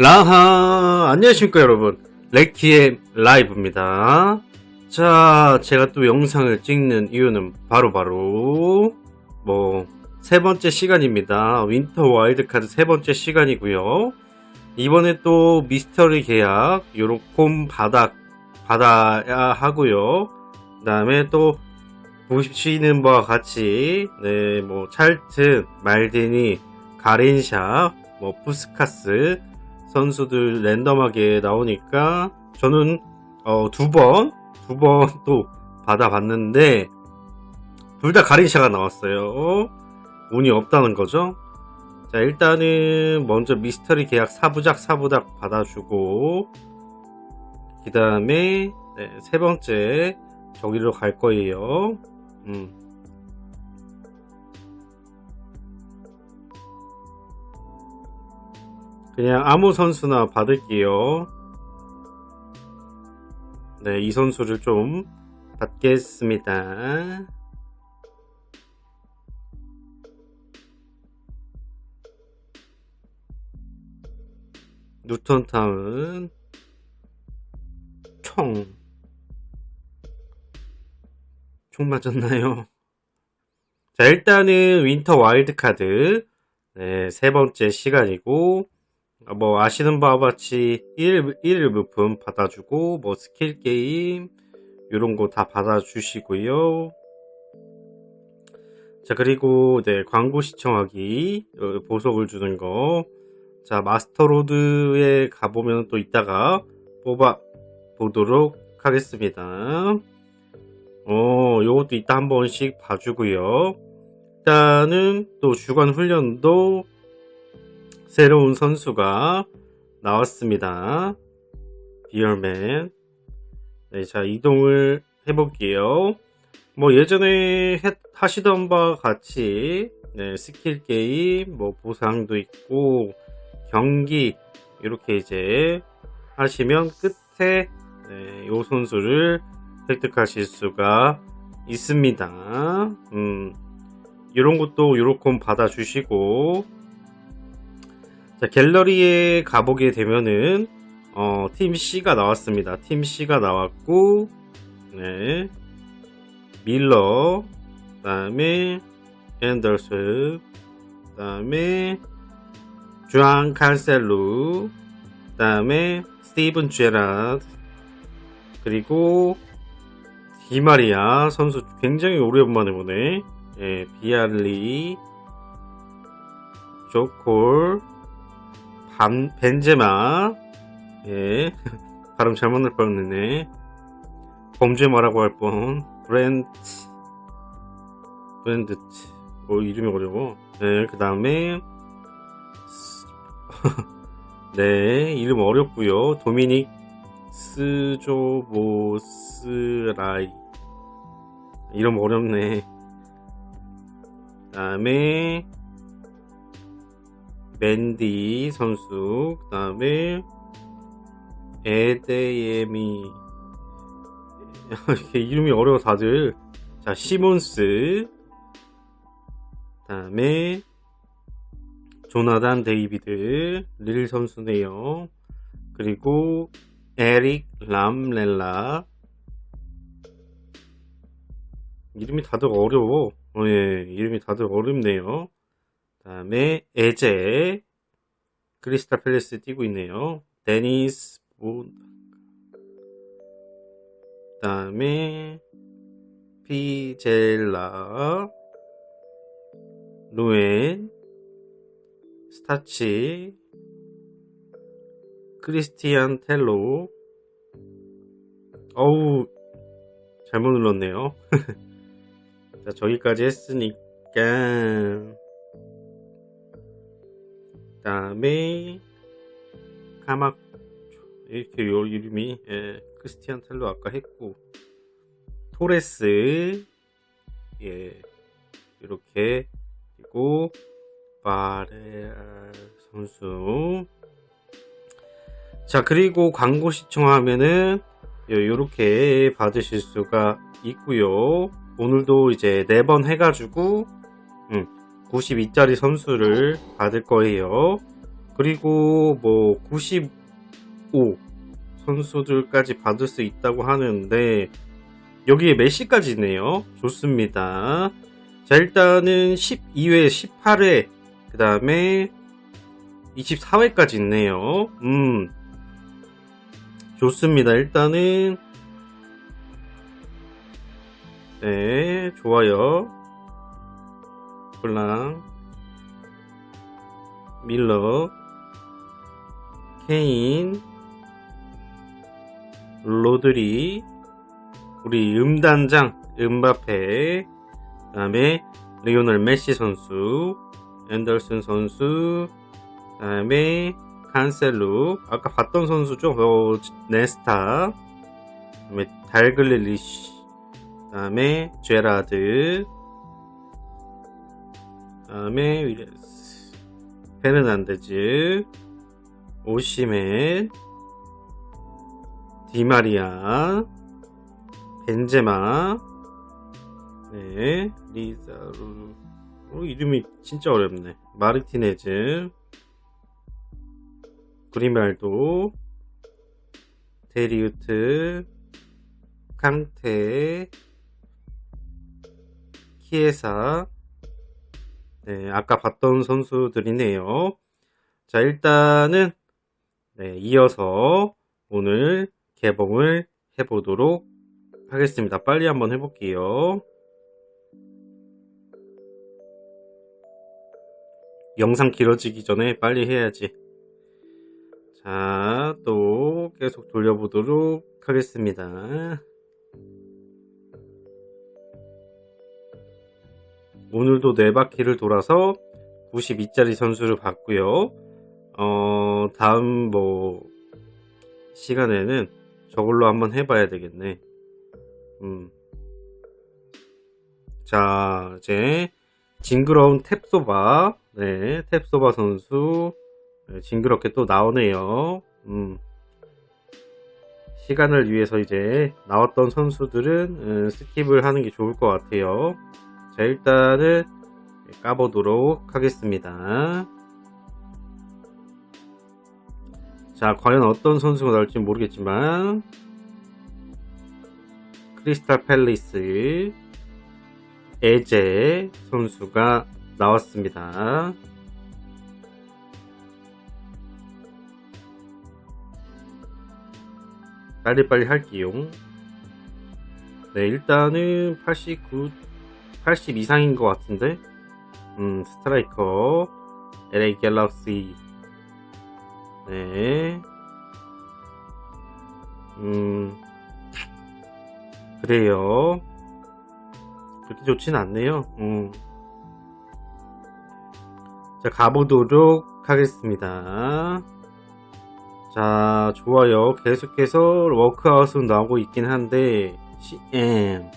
라하 안녕하십니까 여러분. 레키의 라이브입니다. 자 제가 또 영상을 찍는 이유는 바로 바로 뭐 세 번째 시간입니다. 윈터 와일드카드 세 번째 시간이고요. 이번에 또 미스터리 계약 요렇콤 바닥 받아야 하고요. 그 다음에 또 보시는 바와 같이 네뭐 찰튼 말디니 가렌샤 뭐 푸스카스 선수들 랜덤하게 나오니까 저는 어, 두 번, 두 번 또 받아봤는데 둘 다 가린샤가 나왔어요. 운이 없다는 거죠. 자, 일단은 먼저 미스터리 계약 사부작 사부작 받아주고 그 다음에 네, 세 번째 저기로 갈 거예요. 음. 그냥 아무 선수나 받을게요. 네, 이 선수를 좀 받겠습니다. 뉴턴타운 총. 총 맞았나요? 자, 일단은 윈터 와일드카드. 네, 세 번째 시간이고, 아, 뭐 아시는 바와 같이 1일, 1일 물품 받아주고 뭐 스킬 게임 이런 거 다 받아주시고요. 자 그리고 네 광고 시청하기 어, 보석을 주는 거. 자 마스터로드에 가보면 또 이따가 뽑아 보도록 하겠습니다. 어 요것도 이따 한 번씩 봐주고요. 일단은 또 주간 훈련도 새로운 선수가 나왔습니다. 비얼맨. 네, 자, 이동을 해볼게요. 뭐, 예전에 해- 하시던 바와 같이, 네, 스킬 게임, 뭐, 보상도 있고, 경기, 이렇게 이제 하시면 끝에, 네, 요 선수를 획득하실 수가 있습니다. 음, 이런 것도 요렇게 받아주시고, 자, 갤러리에 가보게 되면은, 어, 팀 C가 나왔습니다. 팀 C가 나왔고, 네. 밀러, 그 다음에, 앤더슨, 그 다음에, 주앙 칸셀루, 그 다음에, 스티븐 제라드, 그리고, 디마리아 선수 굉장히 오랜만에 보네. 예, 비알리, 조콜, 반, 벤제마, 예, 발음 잘못 날 뻔했네. 범죄마라고 할 뻔, 브랜드, 브랜드, 뭐, 이름이 어려워. 네, 그 다음에, 네, 이름 어렵고요 도미닉 스조보스라이. 이름 어렵네. 그 다음에, 맨디 선수, 그 다음에 에데예미 이름이 어려워 다들. 자 시몬스, 그 다음에 조나단 데이비드 릴 선수네요. 그리고 에릭 람렐라 이름이 다들 어려워. 어, 예, 이름이 다들 어렵네요. 다음에 에제 크리스탈 팰리스 뛰고 있네요. 데니스 보 다음에 피젤라 루엔 스타치 크리스티안 텔로 어우 잘못 눌렀네요. 자 저기까지 했으니까 다음에 카막 이렇게 요 이름이 예, 크리스티안 텔로 아까 했고 토레스 예 이렇게 그리고 바레 선수. 자 그리고 광고 시청하면은 이렇게 받으실 수가 있고요. 오늘도 이제 네 번 해가지고 음, 92짜리 선수를 받을 거예요. 그리고 뭐 95 선수들까지 받을 수 있다고 하는데 여기에 메시까지 있네요. 좋습니다. 자, 일단은 12회, 18회, 그 다음에 24회까지 있네요. 음. 좋습니다. 일단은, 네, 좋아요. 블랑, 밀러, 케인, 로드리, 우리 음단장, 음바페, 그 다음에 리오넬 메시 선수, 앤더슨 선수, 그 다음에 칸셀루, 아까 봤던 선수죠. 어, 네스타, 그 다음에 달글리리시, 그 다음에 제라드, 그 다음에 위레스, 페르난데즈, 오시멘, 디마리아, 벤제마, 네, 리자루, 어, 이름이 진짜 어렵네. 마르티네즈, 그리말도, 데리우트, 캉테, 키에사, 네, 아까 봤던 선수들이네요. 자, 일단은, 네, 이어서 오늘 개봉을 해보도록 하겠습니다. 빨리 한번 해볼게요. 영상 길어지기 전에 빨리 해야지. 자, 또 계속 돌려보도록 하겠습니다. 오늘도 네 바퀴를 돌아서 92짜리 선수를 봤고요. 어, 다음 뭐 시간에는 저걸로 한번 해봐야 되겠네. 음. 자, 이제 징그러운 탭소바, 네, 탭소바 선수 네, 징그럽게 또 나오네요. 음. 시간을 위해서 이제 나왔던 선수들은 음, 스킵을 하는 게 좋을 것 같아요. 자, 일단은 까보도록 하겠습니다. 자, 과연 어떤 선수가 나올지 모르겠지만, 크리스탈 팰리스, 에제 선수가 나왔습니다. 빨리빨리 할게요. 네, 일단은 89, 80 이상인 것 같은데, 음, 스트라이커, LA 갤럭시, 네. 음, 그래요. 그렇게 좋진 않네요. 음. 자, 가보도록 하겠습니다. 자, 좋아요. 계속해서 워크아웃은 나오고 있긴 한데, CM.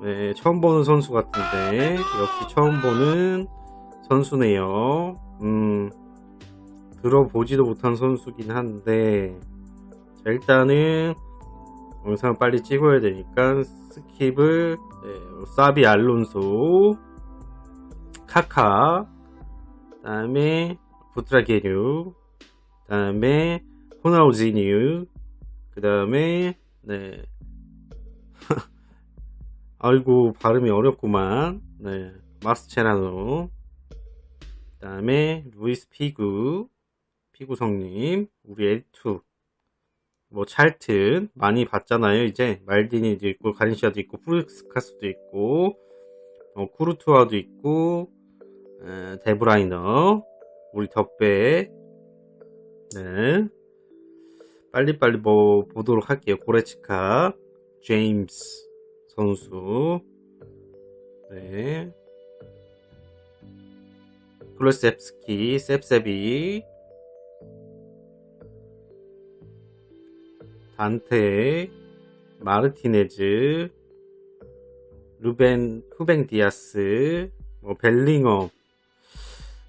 네, 처음 보는 선수 같은데, 역시 처음 보는 선수네요. 음, 들어보지도 못한 선수긴 한데, 자, 일단은, 영상 빨리 찍어야 되니까, 스킵을, 네, 사비 알론소, 카카, 그 다음에, 부트라게류, 그 다음에, 호나우지뉴, 그 다음에, 네. 아이고, 발음이 어렵구만. 네. 마스체라노. 그 다음에, 루이스 피구. 피구 성님. 우리 L2. 뭐, 찰튼. 많이 봤잖아요, 이제. 말디니도 있고, 가린시아도 있고, 프루스카스도 있고, 어, 쿠르투아도 있고, 에, 데브라이너. 우리 덕배. 네. 빨리빨리 뭐 보도록 할게요. 고레치카, 제임스 선수, 네. 클로셉스키, 셉세비, 단테, 마르티네즈, 루벤, 후뱅 디아스, 뭐 벨링엄,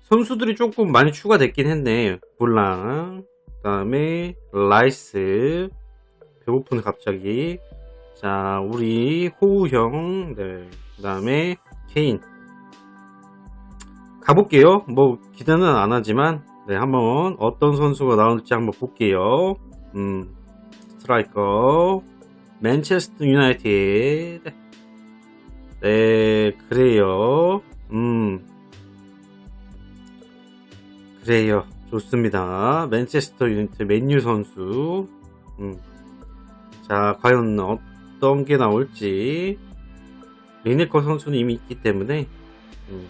선수들이 조금 많이 추가됐긴 했네. 볼랑, 그 다음에 라이스. 배고픈 갑자기 자 우리 호우형 네. 그 다음에 케인 가볼게요 뭐 기대는 안 하지만 네, 한번 어떤 선수가 나올지 한번 볼게요. 음, 스트라이커, 맨체스터 유나이티드. 네, 그래요. 음, 그래요. 좋습니다. 맨체스터 유나이티드 맨유 선수. 음, 자, 과연 어 떤 게 나올지. 리네커 선수는 이미 있기 때문에, 음,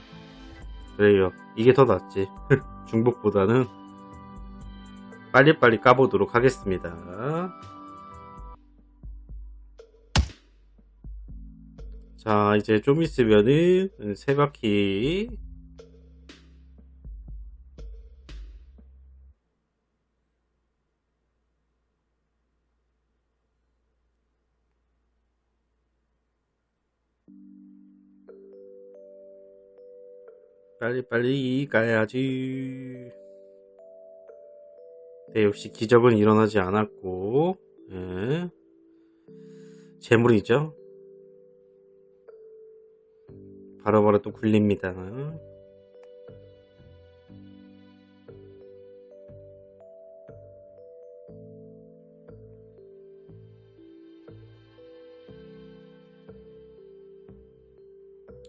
그래요. 이게 더 낫지. 중복보다는 빨리빨리 까보도록 하겠습니다. 자, 이제 좀 있으면은 세 바퀴 빨리빨리 가야지. 네, 역시 기적은 일어나지 않았고, 예. 재물이죠. 바로바로 또 굴립니다.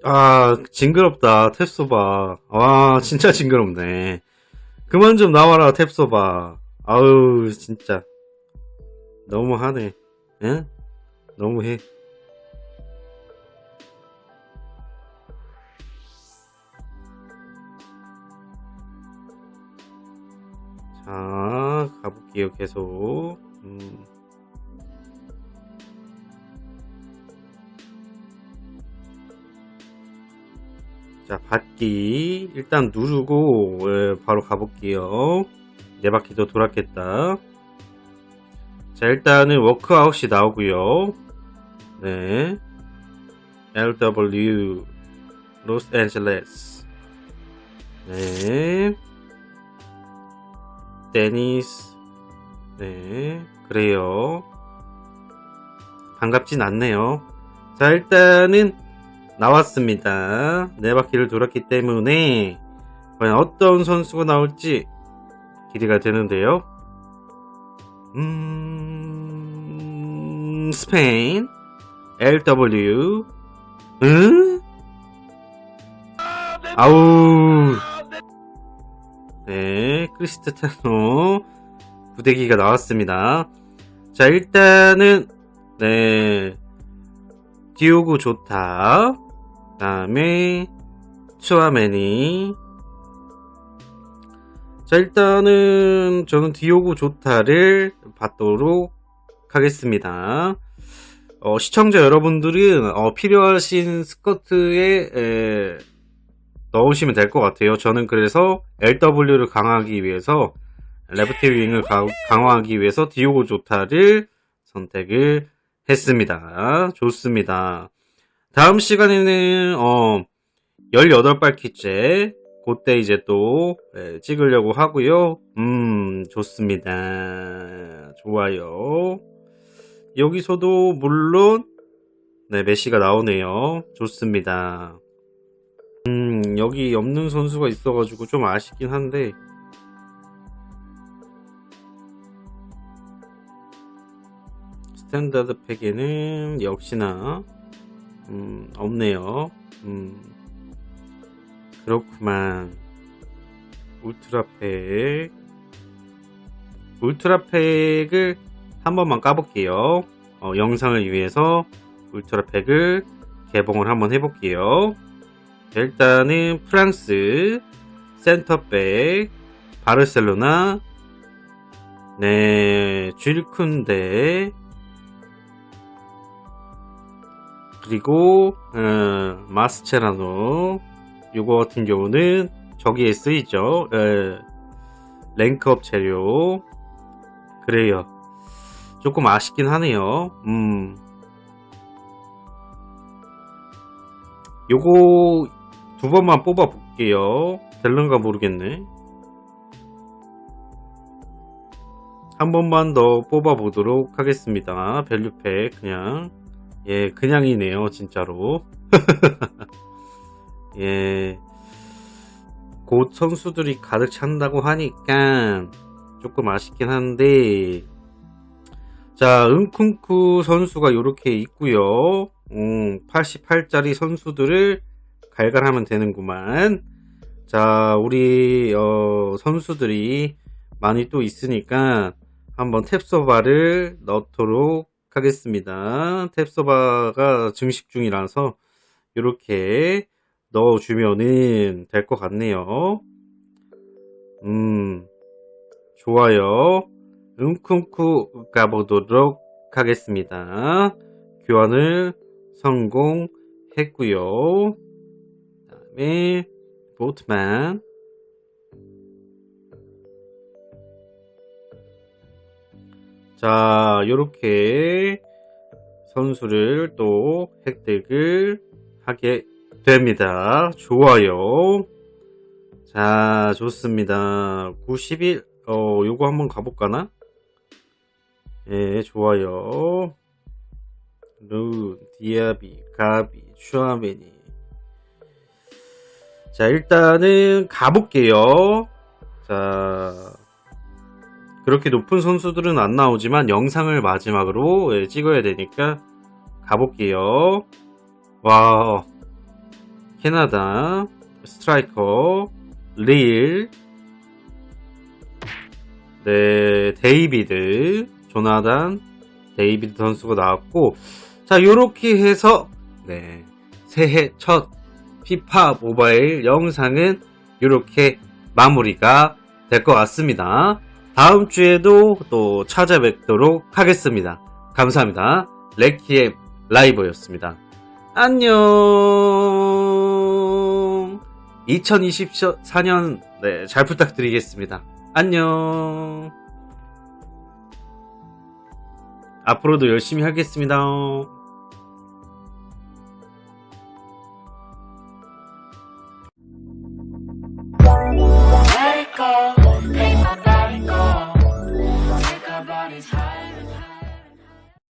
아, 징그럽다, 탭소바. 와, 진짜 징그럽네. 그만 좀 나와라, 탭소바. 아우, 진짜. 너무하네. 예? 너무해. 자, 가볼게요, 계속. 음. 자, 받기. 일단 누르고, 예, 바로 가볼게요. 네 바퀴도 돌았겠다. 자, 일단은 워크아웃이 나오고요. 네. LW, 로스앤젤레스. 네. 데니스. 네. 그래요. 반갑진 않네요. 자, 일단은 나왔습니다. 네 바퀴를 돌았기 때문에 과연 어떤 선수가 나올지 기대가 되는데요. 음, 스페인, LW, 응? 아우, 네, 크리스티아노 부대기가 나왔습니다. 자, 일단은, 네, 디오고 좋다. 그 다음에, 추아메니. 자, 일단은, 저는 디오고 좋다를 받도록 하겠습니다. 어, 시청자 여러분들은, 어, 필요하신 스커트에, 에, 넣으시면 될 것 같아요. 저는 그래서 LW를 강화하기 위해서 레프트 윙을 가- 강화하기 위해서 디오고 조타를 선택을 했습니다. 좋습니다. 다음 시간에는 어 18발키째 그때 이제 또 예, 찍으려고 하고요. 음, 좋습니다. 좋아요. 여기서도 물론 네, 메시가 나오네요. 좋습니다. 음, 여기 없는 선수가 있어가지고 좀 아쉽긴 한데, 스탠다드 팩에는 역시나, 음, 없네요. 음, 그렇구만. 울트라 팩. 울트라 팩을 한 번만 까볼게요. 어, 영상을 위해서 울트라 팩을 개봉을 한번 해볼게요. 일단은 프랑스 센터백 바르셀로나 네 줄쿤데 그리고 어, 마스체라노. 요거 같은 경우는 저기에 쓰이죠. 에, 랭크업 재료. 그래요. 조금 아쉽긴 하네요. 음. 요거 두 번만 뽑아 볼게요. 될런가 모르겠네. 한 번만 더 뽑아 보도록 하겠습니다. 밸류팩 그냥 예 그냥이네요 진짜로. 예. 곧 선수들이 가득 찬다고 하니까 조금 아쉽긴 한데. 자 은쿵쿠 선수가 이렇게 있고요. 음, 88짜리 선수들을 갈갈하면 되는구만. 자 우리 어, 선수들이 많이 또 있으니까 한번 탭서바를 넣도록 하겠습니다 탭서바가 증식 중이라서 이렇게 넣어주면은 될 것 같네요. 음, 좋아요. 음쿵쿠 가보도록 하겠습니다. 교환을 성공했고요. 다음에 보트만 자, 요렇게 선수를 또 획득을 하게 됩니다. 좋아요. 자, 좋습니다. 91, 어, 요거 한번 가볼까나? 예, 좋아요. 루, 디아비, 가비, 슈아베니. 자, 일단은 가볼게요. 자, 그렇게 높은 선수들은 안 나오지만 영상을 마지막으로 예, 찍어야 되니까 가볼게요. 와, 캐나다, 스트라이커, 릴, 네, 데이비드, 조나단, 데이비드 선수가 나왔고, 자, 요렇게 해서, 네, 새해 첫 피파 모바일 영상은 요렇게 마무리가 될 것 같습니다. 다음 주에도 또 찾아뵙도록 하겠습니다. 감사합니다. 레키의 라이버였습니다. 안녕. 2024년 네, 잘 부탁드리겠습니다. 안녕. 앞으로도 열심히 하겠습니다. call.